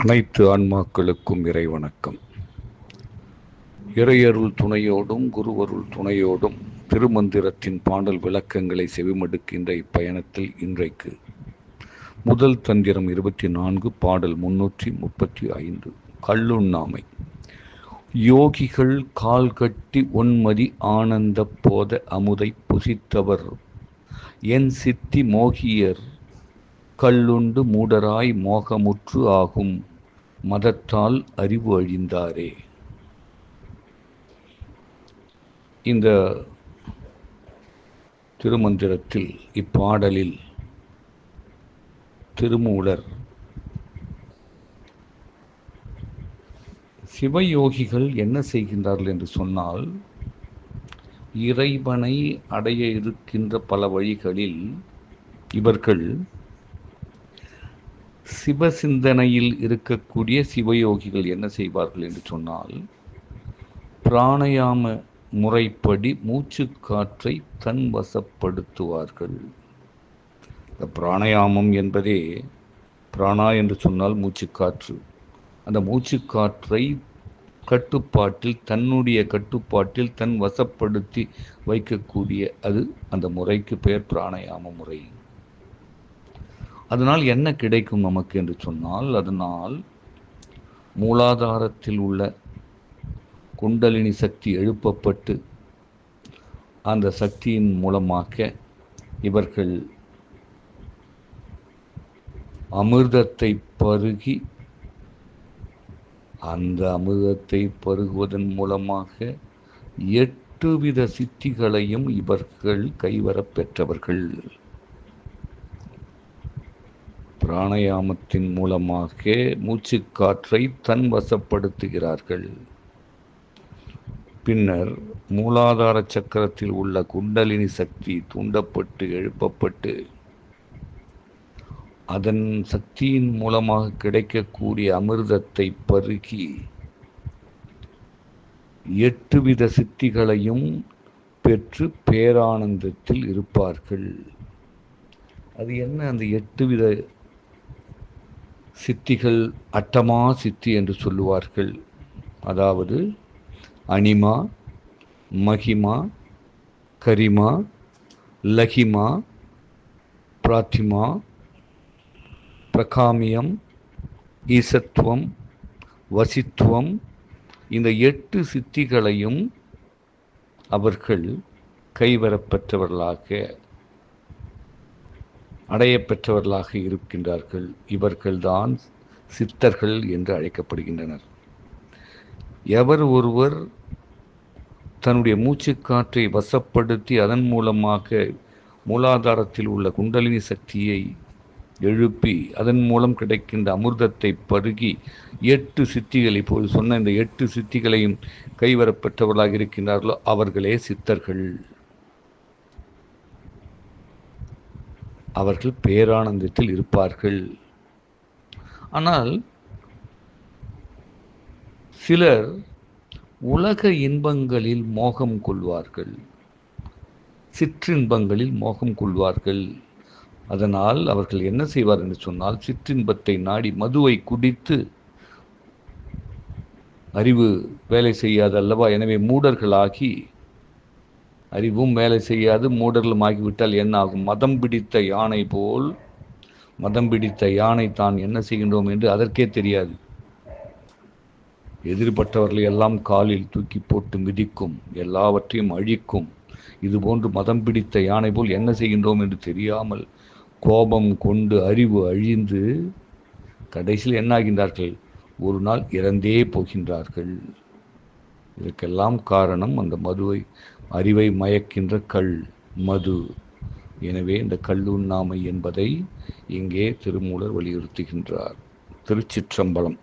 அனைத்து ஆன்மாக்களுக்கும் இறை வணக்கம் இறையருள் துணையோடும் குருவருள் துணையோடும் திருமந்திரத்தின் பாடல் விளக்கங்களை செவிமடுக்கின்ற இப்பயணத்தில் இன்றைக்கு முதல் தந்திரம் இருபத்தி நான்கு பாடல் முன்னூற்றி முப்பத்தி ஐந்து கல்லுண்ணாமை. யோகிகள் கால் கட்டி ஒன்மதி ஆனந்த போத அமுதை புசித்தவர். என் சித்தி மோகியர் கல்லுண்டு மூடராய் மோகமுற்று ஆகும். மதத்தால் அறிவு அழிந்தாரே. இந்த திருமந்திரத்தில் இப்பாடலில் திருமூலர் சிவயோகிகள் என்ன செய்கின்றார்கள் என்று சொன்னால் இறைவனை அடைய இருக்கின்ற பல வழிகளில் இவர்கள் சிவசிந்தனையில் இருக்கக்கூடிய சிவயோகிகள் என்ன செய்வார்கள் என்று சொன்னால் பிராணயாம முறைப்படி மூச்சு காற்றை தன் வசப்படுத்துவார்கள் இந்த பிராணயாமம் என்பதே பிராணா என்று சொன்னால் மூச்சுக்காற்று அந்த மூச்சுக்காற்றை கட்டுப்பாட்டில் தன்னுடைய கட்டுப்பாட்டில் தன் வசப்படுத்தி வைக்கக்கூடிய அது அந்த முறைக்கு பெயர் பிராணயாம முறை. அதனால் என்ன கிடைக்கும் நமக்கு என்று சொன்னால் அதனால் மூலாதாரத்தில் உள்ள குண்டலினி சக்தி எழுப்பப்பட்டு அந்த சக்தியின் மூலமாக இவர்கள் அமிர்தத்தை பருகி அந்த அமிர்தத்தை பருகுவதன் மூலமாக எட்டு வித சித்திகளையும் இவர்கள் கைவரப் பெற்றவர்கள். பிராணயாமத்தின் மூலமாக மூச்சுக்காற்றை தன் வசப்படுத்துகிறார்கள். பின்னர் மூலாதார சக்கரத்தில் உள்ள குண்டலினி சக்தி தூண்டப்பட்டு எழுப்பப்பட்டு அதன் சக்தியின் மூலமாக கிடைக்கக்கூடிய அமிர்தத்தை பருகி எட்டு வித சித்திகளையும் பெற்று பேரானந்தத்தில் இருப்பார்கள். அது என்ன? அந்த எட்டு வித சித்திகள் அட்டமா சித்தி என்று சொல்லுவார்கள். அதாவது அனிமா மகிமா கரிமா லகிமா பிராத்திமா பிரகாமியம் ஈசத்துவம் வசித்துவம் இந்த எட்டு சித்திகளையும் அவர்கள் கைவரப்பெற்றவர்களாக அடையப்பெற்றவர்களாக இருக்கின்றார்கள். இவர்கள்தான் சித்தர்கள் என்று அழைக்கப்படுகின்றனர். எவர் ஒருவர் தன்னுடைய மூச்சுக்காற்றை வசப்படுத்தி அதன் மூலமாக மூலாதாரத்தில் உள்ள குண்டலினி சக்தியை எழுப்பி அதன் மூலம் கிடைக்கின்ற அமிர்தத்தை பருகி எட்டு சித்திகள் இப்போது சொன்ன இந்த எட்டு சித்திகளையும் கைவரப்பெற்றவர்களாக இருக்கின்றார்களோ அவர்களே சித்தர்கள். அவர்கள் பேரானந்தத்தில் இருப்பார்கள். ஆனால் சிலர் உலக இன்பங்களில் மோகம் கொள்வார்கள். சிற்றின்பங்களில் மோகம் கொள்வார்கள். அதனால் அவர்கள் என்ன செய்வார் என்று சொன்னால் சிற்றின்பத்தை நாடி மதுவை குடித்து அறிவு வேலை செய்யாது அல்லவா எனவே மூடர்களாகி அறிவும் வேலை செய்யாது மூடர்களும் ஆகிவிட்டால் என்ன ஆகும்? மதம் பிடித்த யானை போல் மதம் பிடித்த யானை தான் என்ன செய்கின்றோம் என்று அதற்கே தெரியாது. எதிர்பட்டவர்களை எல்லாம் காலில் தூக்கி போட்டு மிதிக்கும் எல்லாவற்றையும் அழிக்கும். இதுபோன்று மதம் பிடித்த யானை போல் என்ன செய்கின்றோம் என்று தெரியாமல் கோபம் கொண்டு அறிவு அழிந்து கடைசியில் என்னாகின்றார்கள்? ஒரு நாள் இறந்தே போகின்றார்கள். இதற்கெல்லாம் காரணம் அந்த மதுவை அறிவை மயக்கின்ற கல் மது. எனவே இந்த கல்லுண்ணாமை என்பதை இங்கே திருமூலர் வலியுறுத்துகின்றார். திருச்சிற்றம்பலம்.